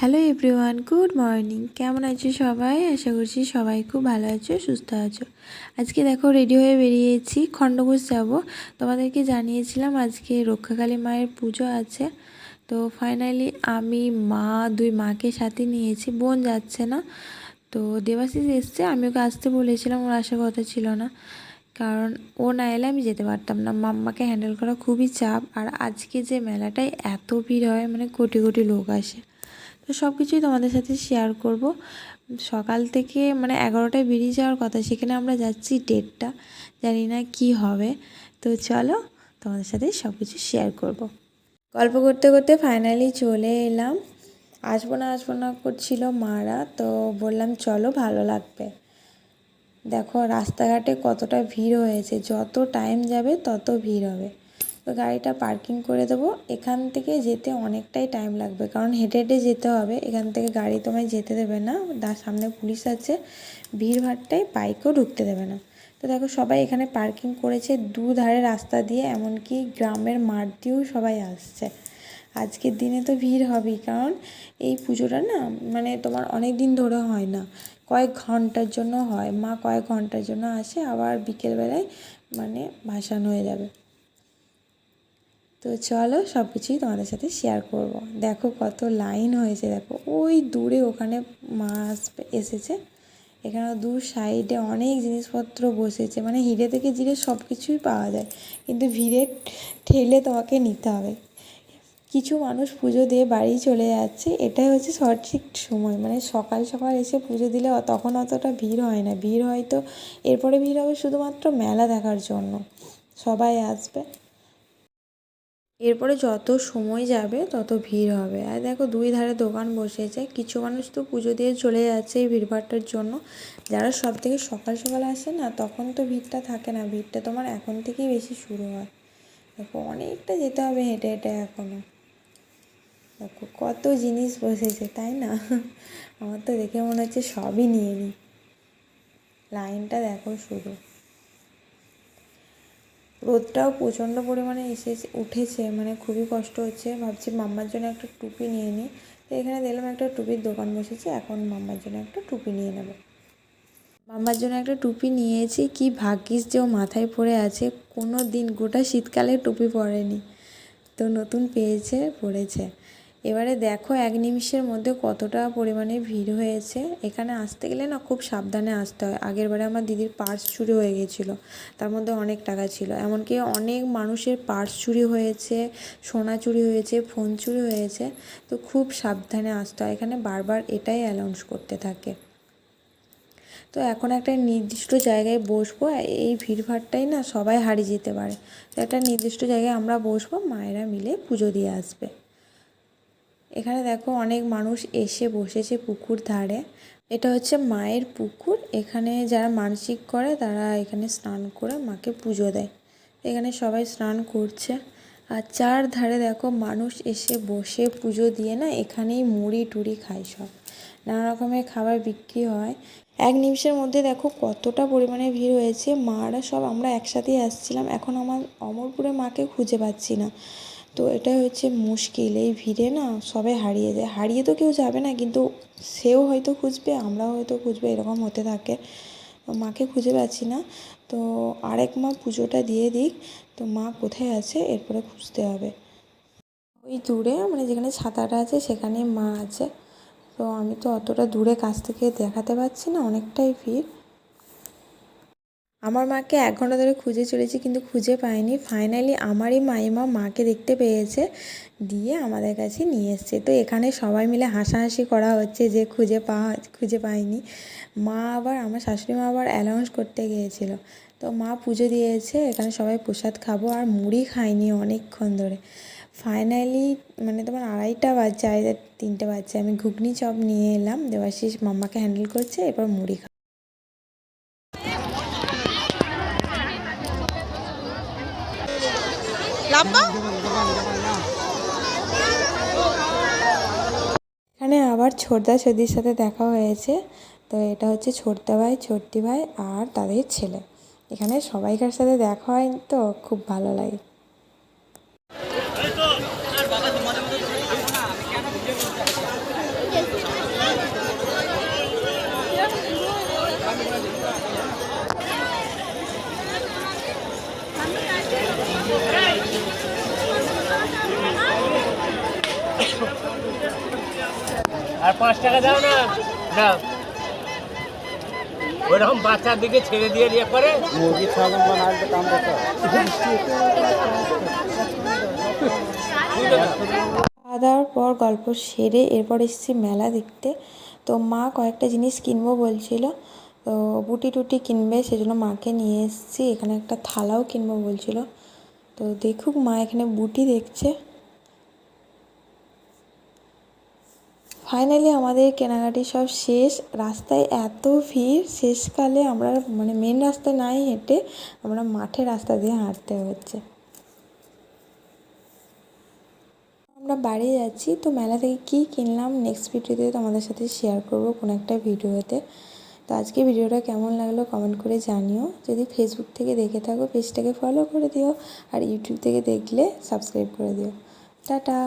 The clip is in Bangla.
হ্যালো এভরিওয়ান গুড মর্নিং কেমন আছো সবাই? আশা করছি সবাই খুব ভালো আছো, সুস্থ আছো। আজকে দেখো রেডি হয়ে বেরিয়েছি, খণ্ডঘোষ যাব। তোমাদেরকে জানিয়েছিলাম আজকে রক্ষাকালী মায়ের পুজো আছে। তো ফাইনালি আমি মা, দুই মাকে সাথে নিয়েছি, বোন যাচ্ছে না। তো দেবাশিস এসছে, আমি ওকে আসতে বলেছিলাম, ওর আসার কথা ছিল না। কারণ ও না এলে আমি যেতে পারতাম না। মাম্মাকে হ্যান্ডেল করা খুবই চাপ। আর আজকে যে মেলাটায় এত ভিড় হয় মানে কোটি কোটি লোক আসে। তো সব কিছুই তোমাদের সাথে শেয়ার করব। সকাল থেকে মানে এগারোটায় বেরিয়ে যাওয়ার কথা, সেখানে আমরা যাচ্ছি ডেটটা, জানি না কি হবে। তো চলো তোমাদের সাথে সব কিছু শেয়ার করব। গল্প করতে করতে ফাইনালি চলে এলাম। আসব না আসব না করছিল মারা, তো বললাম চলো ভালো লাগবে। দেখো রাস্তাঘাটে কতটা ভিড় হয়েছে, যত টাইম যাবে তত ভিড় হবে। তো গাড়িটা পার্কিং করে দেবো। এখান থেকে যেতে অনেকটাই টাইম লাগবে, কারণ হেঁটে হেঁটে যেতে হবে। এখান থেকে গাড়ি তোমায় যেতে দেবে না। তার সামনে পুলিশ আছে। ভিড়ভাড়টাই বাইকও ঢুকতে দেবে না। তো দেখো সবাই এখানে পার্কিং করেছে দু ধারে রাস্তা দিয়ে, এমনকি গ্রামের মাঠ দিয়েও সবাই আসছে। আজকের দিনে তো ভিড় হবেই, কারণ এই পুজোটা না মানে তোমার অনেক দিন ধরে হয় না। কয়েক ঘণ্টার জন্য হয়। মা কয়েক ঘণ্টার জন্য আসে, আবার বিকেলবেলায় মানে ভাসান হয়ে যাবে। তো চলো সব কিছুই তোমাদের সাথে শেয়ার করব। দেখো কত লাইন হয়েছে, দেখো। ওই দূরে ওখানে মাছ এসেছে। এখানে দু সাইডে অনেক জিনিসপত্র বসেছে। মানে হিরে থেকে জিরে সব কিছুই পাওয়া যায়। কিন্তু ভিড়ে ঠেলে তোমাকে নিতে হবে। কিছু মানুষ পুজো দিয়ে বাড়ি চলে যাচ্ছে। এটাই হচ্ছে সঠিক সময়। মানে সকাল সকাল এসে পুজো দিলে তখন অতটা ভিড় হয় না। ভিড় হয়তো এরপরে ভিড় হবে শুধুমাত্র মেলা দেখার জন্য। সবাই আসবে। এরপরে যত সময় যাবে, তত ভিড় হবে। আর দেখো, দুই ধারে দোকান বসেছে। কিছু মানুষ তো পুজো দিয়ে চলে যাচ্ছে এই ভিড়ভাড়টার জন্য। যারা সব থেকে সকাল সকাল আসে না, তখন তো ভিড়টা থাকে না। ভিড়টা তোমার এখন থেকেই বেশি শুরু হয়। দেখো, অনেকটা যেতে হবে হেঁটে হেঁটে এখনও দেখো, কত জিনিস বসেছে, তাই না? আমার তো দেখে মনে হচ্ছে সবই নিয়ে নিই লাইনটা দেখো শুধু। রোদটাও প্রচণ্ড পরিমাণে এসেছে, উঠেছে মানে খুবই কষ্ট হচ্ছে। ভাবছি মাম্মার জন্য একটা টুপি নিয়ে নিই তো এখানে দেখলাম একটা টুপির দোকান বসেছে, এখন মাম্মার জন্য একটা টুপি নিয়ে নেব। মাম্মার জন্য একটা টুপি নিয়েছি, কি ভাগ্যিস যে ও মাথায় পড়ে আছে, কোনো দিন গোটা শীতকালে টুপি পরেনি। তো নতুন পেয়েছে পড়েছে এবারে দেখো এক নিমিষের মধ্যে কতটা পরিমাণে ভিড় হয়েছে। এখানে আসতে গেলে না খুব সাবধানে আসতে হয়। আগের বারে আমার দিদির পার্স চুরি হয়ে গেছিল। তার মধ্যে অনেক টাকা ছিল। এমনকি অনেক মানুষের পার্স চুরি হয়েছে, সোনা চুরি হয়েছে, ফোন চুরি হয়েছে। তো খুব সাবধানে আসতে হয়। এখানে বারবার এটাই অ্যানাউন্স করতে থাকে। তো এখন একটা নির্দিষ্ট জায়গায় বসবো। এই ভিড়ভাড়টাই না সবাই হারিয়ে যেতে পারে। তো একটা নির্দিষ্ট জায়গায় আমরা বসবো। মায়েরা মিলে পুজো দিয়ে আসবে। এখানে দেখো অনেক মানুষ এসে বসেছে পুকুর ধারে। এটা হচ্ছে মায়ের পুকুর। এখানে যারা মানসিক করে, তারা এখানে স্নান করে মাকে পুজো দেয়। এখানে সবাই স্নান করছে। আর চার ধারে দেখো মানুষ এসে বসে পুজো দিয়ে না, এখানেই মুড়ি টুড়ি খায় সব। নানা রকমের খাবার বিক্রি হয়। এক নিমিষের মধ্যে দেখো কতটা পরিমাণে ভিড় হয়েছে। মারা সব আমরা একসাথেই আসছিলাম। এখন আমার অমরপুরে মাকে খুঁজে পাচ্ছি না। তো এটা হচ্ছে মুশকিল, এই ভিড়ে না সবাই হারিয়ে যায়। হারিয়ে তো কেউ যাবে না, কিন্তু সেও হয়তো খুঁজবে, আমরাও হয়তো খুঁজবে, এরকম হতে থাকে। মাকে খুঁজে পাচ্ছি না। তো আরেক মা পুজোটা দিয়ে দিক, তো মা কোথায় আছে? এরপরে খুঁজতে হবে। ওই দূরে মানে যেখানে ছাতাটা আছে, সেখানে মা আছে। তো আমি তো অতটা দূরে কাছ থেকে দেখাতে পারছি না, অনেকটাই ভিড়। আমার মাকে এক ঘণ্টা ধরে খুঁজে চলেছি কিন্তু খুঁজে পাইনি। ফাইনালি আমারই মাইমা মাকে দেখতে পেয়েছে, দিয়ে আমাদের কাছে নিয়ে এসছে। তো এখানে সবাই মিলে হাসাহাসি করা হচ্ছে যে খুঁজে পাওয়া খুঁজে পাইনি। মা আবার, আমার শাশুড়ি মা আবার অ্যানাউন্স করতে গিয়েছিল। তো মা পুজো দিয়েছে, এখানে সবাই প্রসাদ খাব, আর মুড়ি খাইনি অনেকক্ষণ ধরে। ফাইনালি মানে তোমার আড়াইটা বাজছে, আড়াইটা, তিনটে বাজছে, আমি ঘুগনি চপ নিয়ে এলাম। দেবাশিস মাম্মাকে হ্যান্ডেল করছে, এরপর মুড়ি খা এখানে আবার ছোটদা ছদির সাথে দেখা হয়েছে। তো এটা হচ্ছে ছোটদা ভাই, ছোট্টি ভাই আর তাদের ছেলে। এখানে সবাইকার সাথে দেখা হয় তো, খুব ভালো লাগে। আর পাঁচ টাকা দাও না। দাও। ওইরকম বাচ্চার দিকে ছেড়ে দিয়ে করে। মুরগি ছাগল বানালে দাম কত? খাওয়া দাওয়ার পর গল্প সেরে এরপর এসেছি মেলা দেখতে। তো মা কয়েকটা জিনিস কিনবো বলছিল। তো বুটি টুটি কিনবে সেজন্য মাকে নিয়ে এসেছি। এখানে একটা থালাও কিনবো বলছিল। তো দেখুক মা এখানে বুটি দেখছে। ফাইনালি আমাদের কেনাকাটি সব শেষ। রাস্তায় এত ভিড়, শেষকালে আমরা মানে মেন রাস্তা নাই হেঁটে আমরা মাঠে রাস্তা দিয়ে হাঁটতে হচ্ছে। আমরা বাড়ি যাচ্ছি, তো মেলা থেকে কী কিনলাম নেক্সট ভিডিওতে তোমাদের সাথে শেয়ার করব কোনো একটা ভিডিওতে। তো আজকে ভিডিওটা কেমন লাগল কমেন্ট করে জানিও। যদি ফেসবুক থেকে দেখে থাকো, পেজটাকে ফলো করে দিও, আর ইউটিউব থেকে দেখলে সাবস্ক্রাইব করে দিও। টাটা!